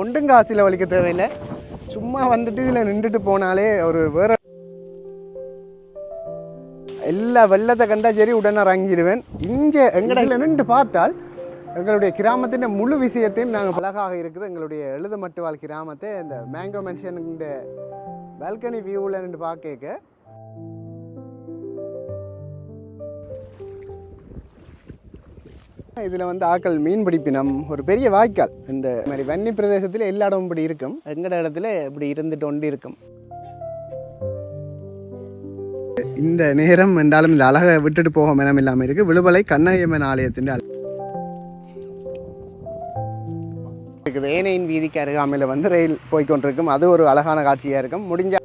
ஒன்றும் காசில் வலிக்க தேவையில்லை. சும்மா வந்துட்டு இதில் நின்றுட்டு போனாலே ஒரு வேற எல்லா வெள்ளத்தை கண்டா சரி உடனே இறங்கிடுவேன். இங்கே எங்கடையில் நின்று பார்த்தால் எங்களுடைய கிராமத்தின் முழு விஷயத்தையும் நாங்கள் பழகாக இருக்குது. எங்களுடைய எழுதமட்டுவாள் கிராமத்தை இந்த மேங்கோ மென்ஷன் இந்த பால்கனி வியூவில் நின்று பார்க்க இதில் வந்து ஆக்கள் மீன் பிடிப்பினம் ஒரு பெரிய வாய்க்கால். இந்த மாதிரி வன்னி பிரதேசத்தில் எல்லா இடமும் இப்படி இருக்கும். எங்கட இடத்துல இப்படி இருந்துட்டு ஒன்று இருக்கும். இந்த நேரம் என்றாலும் இந்த அழகை விட்டுட்டு போக மனம் இல்லாமல் இருக்கு. விழுவலை கண்ணகியம்மன் ஆலயத்தின் இருக்குது. ஏனையின் வீதிக்கு அருகாமையில் வந்து ரயில் போய்க்கொண்டிருக்கும் அது ஒரு அழகான காட்சியாக இருக்கும். முடிஞ்ச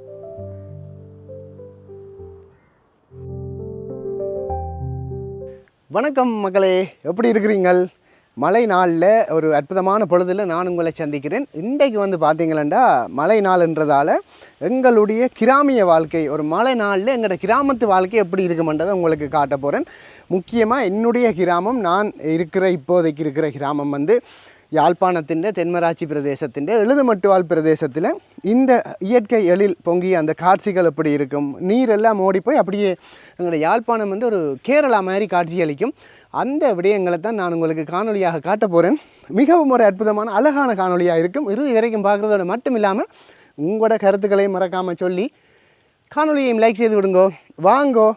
வணக்கம் மக்களே எப்படி இருக்கிறீங்கள்? மழை நாளில் ஒரு அற்புதமான பொழுதில் நான் உங்களை சந்திக்கிறேன். இன்றைக்கு வந்து பார்த்தீங்களா மழை நாள்ன்றதால் எங்களுடைய கிராமிய வாழ்க்கை ஒரு மழை நாளில் எங்களோட கிராமத்து வாழ்க்கை எப்படி இருக்குமென்றதை உங்களுக்கு காட்ட போகிறேன் முக்கியமாக என்னுடைய கிராமம் நான் இருக்கிற இப்போதைக்கு இருக்கிற கிராமம் வந்து யாழ்ப்பாணத்தின் தென்மராட்சி பிரதேசத்தின் எழுதுமட்டுவாழ் பிரதேசத்தில் இந்த இயற்கை எழில் பொங்கிய அந்த காட்சிகள் எப்படி இருக்கும்? நீரெல்லாம் ஓடி போய் அப்படியே எங்களோட யாழ்ப்பாணம் வந்து ஒரு கேரளா மாதிரி காட்சி அளிக்கும் அந்த விடயங்களை தான் நான் உங்களுக்கு காணொலியாக காட்ட போகிறேன் மிகவும் ஒரு அற்புதமான அழகான காணொலியாக இருக்கும். இறுதி வரைக்கும் பார்க்குறதோட மட்டும் இல்லாமல் உங்களோட கருத்துக்களையும் மறக்காமல் சொல்லி காணொலியையும் லைக் செய்து விடுங்கோ. வாங்கோ.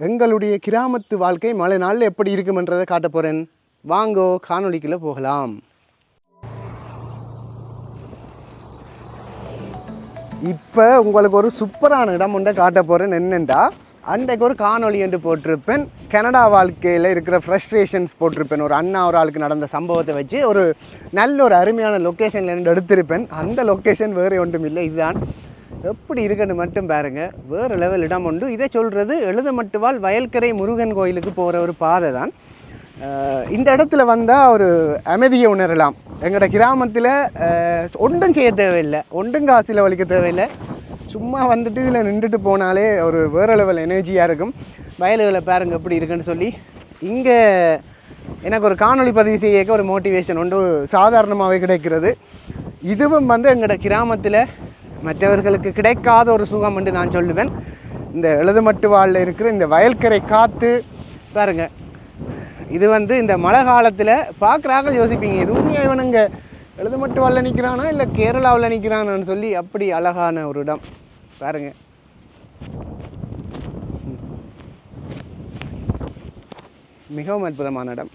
எங்களுடைய கிராமத்து வாழ்க்கை மழை நாளில் எப்படி இருக்குமென்றதை காட்ட போகிறேன் வாங்கோ காணொளிக்குள்ளே போகலாம். இப்போ உங்களுக்கு ஒரு சூப்பரான இடம் ஒன்றை காட்ட போகிறேன் என்னென்றா? அன்றைக்கு ஒரு காணொளி என்று போட்டிருப்பேன். கனடா வாழ்க்கையில் இருக்கிற ஃப்ரஸ்ட்ரேஷன்ஸ் போட்டிருப்பேன். ஒரு அண்ணா ஒரு ஆளுக்கு நடந்த சம்பவத்தை வச்சு ஒரு நல்ல ஒரு அருமையான லொக்கேஷனில் இருந்து எடுத்திருப்பேன். அந்த லொக்கேஷன் வேறு ஒன்றும் இல்லை. இதுதான். எப்படி இருக்குன்னு மட்டும் பாருங்கள் வேறு லெவல் இடம் உண்டு இதை சொல்கிறது எழுத மட்டுவால் வயல்கரை முருகன் கோயிலுக்கு போகிற ஒரு பாதை தான் இந்த இடத்துல வந்தால் ஒரு அமைதியை உணரலாம். எங்களோட கிராமத்தில் ஒன்றும் செய்ய தேவையில்லை. ஒன்றும் காசில் வலிக்க தேவையில்லை. சும்மா வந்துட்டு இதில் நின்றுட்டு போனாலே ஒரு வேறு லெவல் எனர்ஜியாக இருக்கும். வயல்களை பாருங்கள் எப்படி இருக்குன்னு சொல்லி. இங்கே எனக்கு ஒரு காணொளி பதிவு செய்யக்க ஒரு மோட்டிவேஷன் ஒன்று சாதாரணமாகவே கிடைக்கிறது. இதுவும் வந்து எங்களோட கிராமத்தில் மற்றவர்களுக்கு கிடைக்காத ஒரு சுகம் என்று நான் சொல்லுவேன். இந்த எழுதுமட்டு வாழ்ல இருக்கிற இந்த வயல்கரை காற்று பாருங்கள் இது வந்து இந்த மழை காலத்தில் பார்க்குறாங்க யோசிப்பீங்க இது உண்மையாக இவனுங்க எழுதுமட்டு வரல நிற்கிறானா இல்லை கேரளாவில் நிற்கிறானான்னு சொல்லி அப்படி அழகான ஒரு இடம். பாருங்க. மிகவும் அற்புதமான இடம்.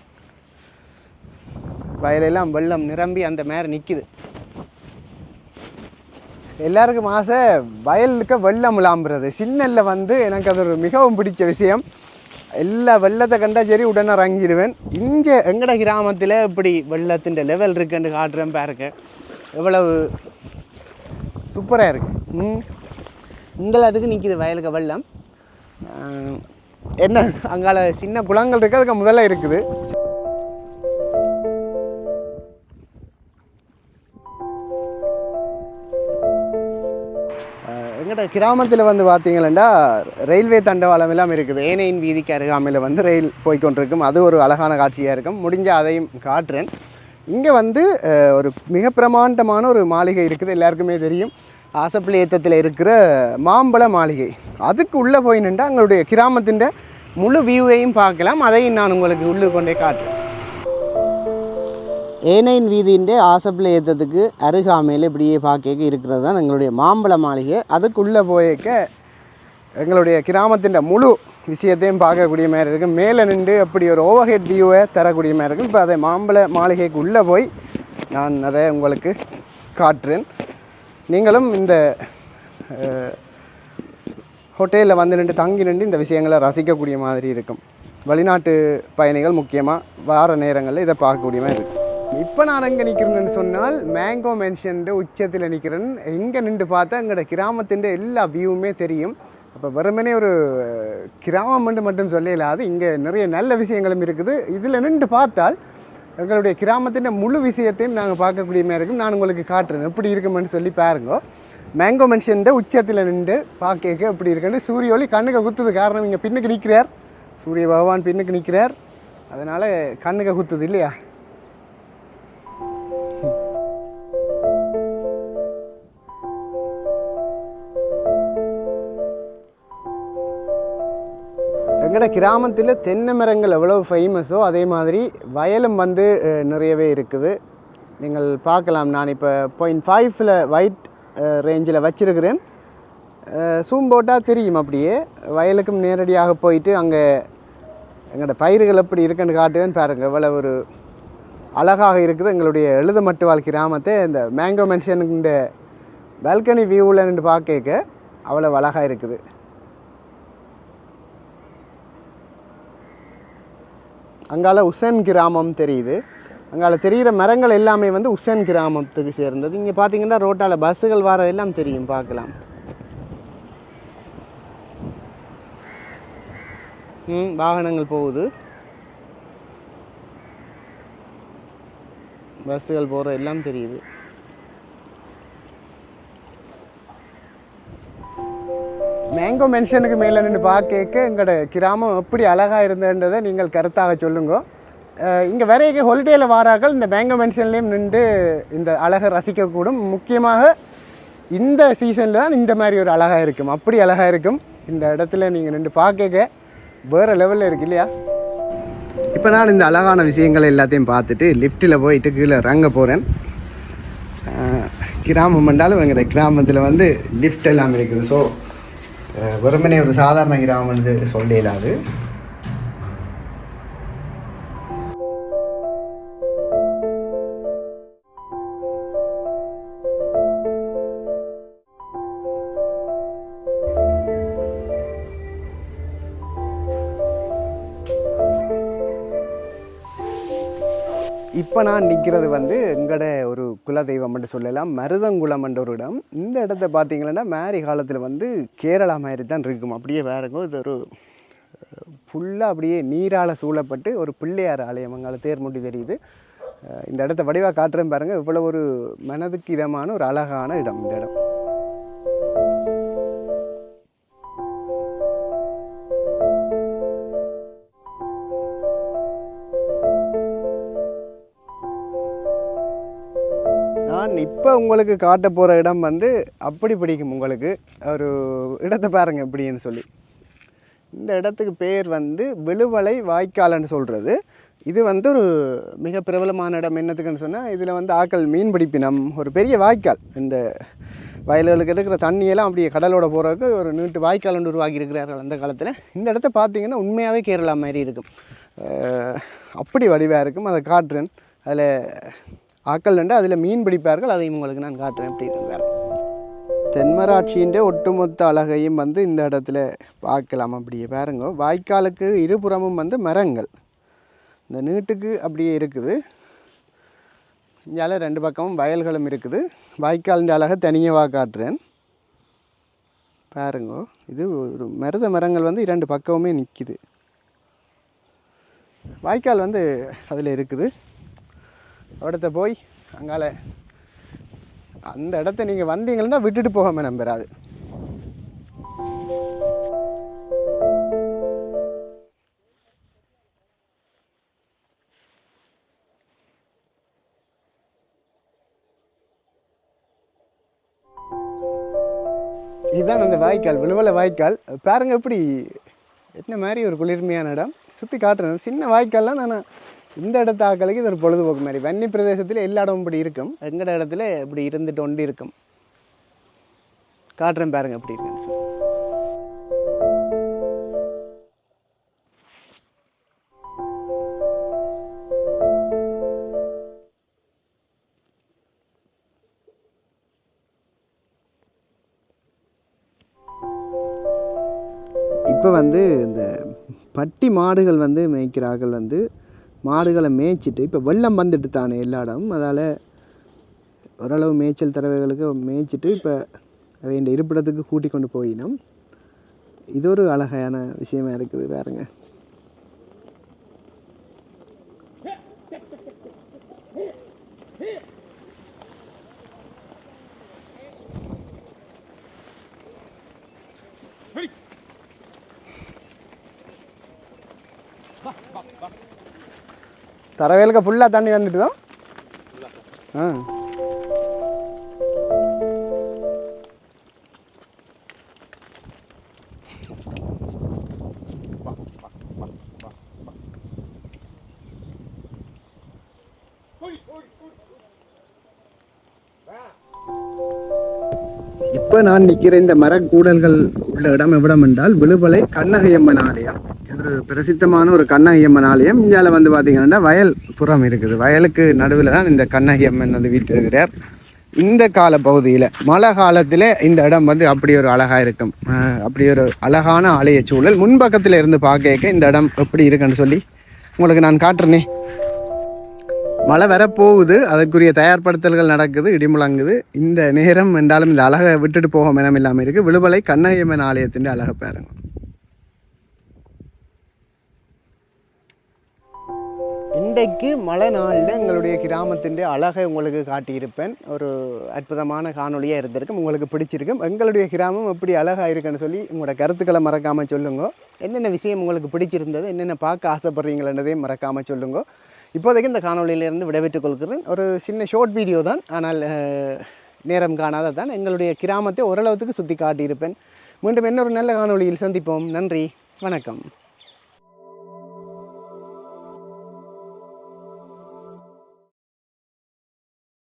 வயலெல்லாம் வெள்ளம் நிரம்பி அந்த மேலே நிற்கிது எல்லாருக்கும் ஆசை வயலுக்கு வெள்ளம் விளாம்புறது. சின்னல்ல வந்து எனக்கு அது ஒரு மிகவும் பிடிச்ச விஷயம். எல்லா வெள்ளத்தை கண்டா சரி உடனே இறங்கிடுவேன். இங்கே எங்கட கிராமத்தில் இப்படி வெள்ளத்தின் லெவல் இருக்குன்னு காட்டுறேன் பாருங்க. எவ்வளவு சூப்பராக இருக்குது ம். இங்கெல்லாத்துக்கு அதுக்கு நிற்கிது வயலுக்கு வெள்ளம்? என்ன அங்கால சின்ன குளங்கள் இருக்குது அதுக்கு முதல்ல இருக்குது. எங்கள்கிட்ட கிராமத்தில் வந்து பார்த்தீங்கன்னா ரயில்வே தண்டவாளம் எல்லாம் இருக்குது. ஏனையின் வீதிக்கு அருகாமையில் வந்து ரயில் போய்க்கொண்டிருக்கும். அது ஒரு அழகான காட்சியாக இருக்கும். முடிஞ்ச அதையும் காட்டுறேன். இங்கே வந்து ஒரு மிக பிரமாண்டமான ஒரு மாளிகை இருக்குது. எல்லாருக்குமே தெரியும். ஆசப்பிள்ளையத்தத்தில் இருக்கிற மாம்பழ மாளிகை. அதுக்கு உள்ளே போய் நின்று எங்களுடைய கிராமத்தின் முழு வியூவையும் பார்க்கலாம். அதையும் நான் உங்களுக்கு உள்ளே கொண்டே காட்டுறேன். ஏனையின் வீதியின் ஆசப்பில் ஏற்றத்துக்கு அருகாமையில் இப்படியே பார்க்க இருக்கிறது தான் எங்களுடைய மாம்பழ மாளிகை. அதுக்குள்ளே போயிருக்க எங்களுடைய கிராமத்தின் முழு விஷயத்தையும் பார்க்கக்கூடிய மாதிரி இருக்குது மேலே நின்று அப்படி ஒரு ஓவர்ஹெட் வியூவை தரக்கூடிய மாதிரி இருக்கும் இப்போ அதை மாம்பழ மாளிகைக்கு உள்ளே போய் நான் அதை உங்களுக்கு காட்டுறேன். நீங்களும் இந்த ஹோட்டலில் வந்து நின்று தங்கி நின்று இந்த விஷயங்களை ரசிக்கக்கூடிய மாதிரி இருக்கும். வெளிநாட்டு பயணிகள் முக்கியமாக வார நேரங்களில் இதை பார்க்கக்கூடிய மாதிரி இருக்கும் இப்போ நான் அங்கே நிற்கிறேன்னு சொன்னால் மேங்கோ மென்ஷன் உச்சத்தில் நிற்கிறேன் எங்கே நின்று பார்த்தா எங்களோட கிராமத்தின் எல்லா வியூவுமே தெரியும். அப்போ வெறுமனே ஒரு கிராமம் மட்டும் மட்டும் சொல்லலாது இங்கே நிறைய நல்ல விஷயங்களும் இருக்குது. இதில் நின்று பார்த்தால் எங்களுடைய கிராமத்தின் முழு விஷயத்தையும் நாங்கள் பார்க்கக்கூடிய மாதிரி இருக்கும். நான் உங்களுக்கு காட்டுறேன். எப்படி இருக்குமென்னு சொல்லி பாருங்க. மேங்கோ மென்ஷன் உச்சத்தில் நின்று பார்க்க எப்படி இருக்குன்னு சூரிய ஒளி கண்ணுக்கு குத்துது. காரணம் இங்கே பின்னுக்கு நிற்கிறார் சூரிய பகவான் பின்னுக்கு நிற்கிறார் அதனால் கண்ணுக்கு குத்துது இல்லையா? எங்களோட கிராமத்தில் தென்னை மரங்கள் எவ்வளோ ஃபேமஸோ அதே மாதிரி வயலும் வந்து நிறையவே இருக்குது. நீங்கள் பார்க்கலாம். நான் இப்போ பாயிண்ட் ஃபைவ்ல ஒயிட் ரேஞ்சில் வச்சுருக்கிறேன். சூம் போட்டால் தெரியும் அப்படியே. வயலுக்கும் நேரடியாக போயிட்டு அங்கே எங்களோட பயிர்கள் எப்படி இருக்குன்னு காட்டுவேன்னு பாருங்கள் இவ்வளோ ஒரு அழகாக இருக்குது. எங்களுடைய எழுதமட்டுவாழ் கிராமத்தை இந்த மேங்கோ மென்ஷனுக்கு இந்த பால்கனி வியூவில் நின்று பார்க்க அவ்வளோ அழகாக இருக்குது. அங்கால உசன் கிராமம் தெரியுது. அங்கால தெரிகிற மரங்கள் எல்லாமே வந்து உசன் கிராமத்துக்கு சேர்ந்தது. இங்கே பார்த்தீங்கன்னா ரோட்டால் பஸ்ஸுகள் வர எல்லாம் தெரியும் பார்க்கலாம். ம் வாகனங்கள் போகுது. பஸ்ஸுகள் போகிற எல்லாம் தெரியுது. மேங்கோ மென்ஷனுக்கு மேலே நின்று பார்க்க எங்களோட கிராமம் எப்படி அழகாக இருந்ததுன்றதை நீங்கள் கருத்தாக சொல்லுங்க. இங்கே வரைய ஹொலிடேயில் வாராக்கள் இந்த மேங்கோ மென்ஷன்லேயும் நின்று இந்த அழகை ரசிக்கக்கூடும். முக்கியமாக இந்த சீசனில் தான் இந்த மாதிரி ஒரு அழகாக இருக்கும். அப்படி அழகாக இருக்கும். இந்த இடத்துல நீங்கள் நின்று பார்க்க வேறு லெவலில் இருக்கு இல்லையா? இப்போ நான் இந்த அழகான விஷயங்கள் எல்லாத்தையும் பார்த்துட்டு லிஃப்ட்டில் போயிட்டு கீழே இறங்க போகிறேன் கிராமம் என்றாலும் எங்களோட கிராமத்தில் வந்து லிஃப்ட் எல்லாம் இருக்குது. ஸோ வெறுமனே ஒரு சாதாரண கிராமம் என்று சொல்ல இயலாது. இப்போ நான் நிற்கிறது வந்து எங்களோட ஒரு குலதெய்வம் சொல்லலாம் மருதங்குளம் என்ற ஒரு இடம். இந்த இடத்த பார்த்தீங்கன்னா மேரி காலத்தில் வந்து கேரளா மாதிரி தான் இருக்கும். அப்படியே வேற இது ஒரு ஃபுல்லாக அப்படியே நீரால் சூழப்பட்டு ஒரு பிள்ளையார் ஆலயம் அங்கால தேர்முட்டி தெரியுது. இந்த இடத்த வடிவாக காட்டுறேன் பாருங்கள் இவ்வளோ ஒரு மனதுக்கு இதமான ஒரு அழகான இடம் இந்த இடம். இப்போ உங்களுக்கு காட்ட போகிற இடம் வந்து அப்படி பிடிக்கும் உங்களுக்கு. ஒரு இடத்தை பாருங்கள் எப்படின்னு சொல்லி. இந்த இடத்துக்கு பேர் வந்து விழுவலை வாய்க்கால்னு சொல்கிறது இது வந்து ஒரு மிக பிரபலமான இடம் என்னத்துக்குன்னு சொன்னால் இதில் வந்து ஆக்கள் மீன் பிடிப்பினம் ஒரு பெரிய வாய்க்கால். இந்த வயல்களுக்கு இருக்கிற தண்ணியெல்லாம் அப்படியே கடலோட போகிறதுக்கு ஒரு நீட்டு வாய்க்கால் ஒன்று உருவாக்கி இருக்கிறார்கள் அந்த காலத்தில். இந்த இடத்த பார்த்தீங்கன்னா உண்மையாகவே கேரளா மாதிரி இருக்கும். அப்படி வடிவாக இருக்கும். அதை காட்டுறேன். அதில் ஆக்கள் நண்டு அதில் மீன் பிடிப்பார்கள் அதையும் உங்களுக்கு நான் காட்டுறேன். அப்படின்னு வேறு. தென்மராட்சியின் ஒட்டுமொத்த அழகையும் வந்து இந்த இடத்துல பார்க்கலாம். அப்படியே பாருங்க. வாய்க்காலுக்கு இருபுறமும் வந்து மரங்கள். இந்த நீட்டுக்கு அப்படியே இருக்குது. இங்கால ரெண்டு பக்கமும் வயல்களும் இருக்குது. வாய்க்காலின் அழகை தனியாக காட்டுறேன். பாருங்க. இது ஒரு மருத மரங்கள் வந்து இரண்டு பக்கமுமே நிற்கிது வாய்க்கால் வந்து அதில் இருக்குது. இடத்த போய் அங்கால அந்த இடத்த நீங்கள் வந்தீங்கன்னா விட்டுட்டு போகாம நம்புறாது. இதுதான் அந்த வாய்க்கால் விழுவலை வாய்க்கால். பாருங்க எப்படி என்ன மாதிரி ஒரு குளிர்மையான இடம். சுற்றி காட்டுறேன் சின்ன வாய்க்கால்லாம் நான் இந்த இடத்த ஆக்களுக்கு இது ஒரு பொழுதுபோக்கு மாதிரி. வன்னி பிரதேசத்தில் எல்லா இடமும் இப்படி இருக்கும். எங்கட இடத்துல இப்படி இருந்துட்டு ஒன்று இருக்கும். காட்டுறேன் பாருங்க அப்படி இருக்குன்னு சொல்லி. இப்போ வந்து இந்த பட்டி மாடுகள் வந்து மேய்க்கிறார்கள் வந்து மாடுகளை மேய்ச்சிட்டு இப்போ வெள்ளம் வந்துட்டு தானே எல்லா இடமும் அதால் ஓரளவு மேய்ச்சல் தரவைகளுக்கு மேய்ச்சிட்டு இப்போ அவை இந்த இருப்பிடத்துக்கு கூட்டி கொண்டு போயினோம். இது ஒரு அழகான விஷயமா இருக்குது பாருங்கள் தரவேலுக்கு ஃபுல்லாக தண்ணி வந்துட்டுதோ ஆ. இப்போ நான் நிற்கிற இந்த மரக்கூடல்கள் உள்ள இடம் எவ்விடம் என்றால் விழுபலை கண்ணகையம்மன் ஆலயம். ஒரு பிரசித்தமான ஒரு கண்ணகியம்மன் ஆலயம். இந்தியாவில் வந்து பார்த்தீங்கன்னா வயல் புறம் இருக்குது. வயலுக்கு நடுவில் தான் இந்த கண்ணகியம்மன் வந்து வீட்டிருக்கிறார் இந்த கால பகுதியில் மழை காலத்தில் இந்த இடம் வந்து அப்படி ஒரு அழகாக இருக்கும். அப்படி ஒரு அழகான ஆலய சூழல். முன்பக்கத்தில் இருந்து பார்க்க இந்த இடம் எப்படி இருக்குன்னு சொல்லி உங்களுக்கு நான் காட்டுறேனே. மழை வரப்போகுது. அதுக்குரிய தயார்படுத்தல்கள் நடக்குது இடிமுழங்குது. இந்த நேரம் என்றாலும் இந்த அழகை விட்டுட்டு போக மனம் இல்லாமல் இருக்குது விழுவலை கண்ணகியம்மன் ஆலயத்தின் அழகை பாருங்கள் இன்றைக்கு மழை நாளில் எங்களுடைய கிராமத்தின் அழகை உங்களுக்கு காட்டியிருப்பேன். ஒரு அற்புதமான காணொலியாக இருந்திருக்கும். உங்களுக்கு பிடிச்சிருக்கும். எங்களுடைய கிராமம் எப்படி அழகாக இருக்குன்னு சொல்லி உங்களோட கருத்துக்களை மறக்காமல் சொல்லுங்க. என்னென்ன விஷயம் உங்களுக்கு பிடிச்சிருந்தது? என்னென்ன பார்க்க ஆசைப்படுறீங்களன்றதையும் மறக்காமல் சொல்லுங்க. இப்போதைக்கு இந்த காணொலியிலேருந்து விடைபெற்றுக் கொள்கிறேன். ஒரு சின்ன ஷார்ட் வீடியோ தான். ஆனால் நேரம் காணாத தான். எங்களுடைய கிராமத்தை ஓரளவுக்கு சுற்றி காட்டியிருப்பேன். மீண்டும் இன்னொரு நல்ல காணொளியில் சந்திப்போம். நன்றி. வணக்கம்.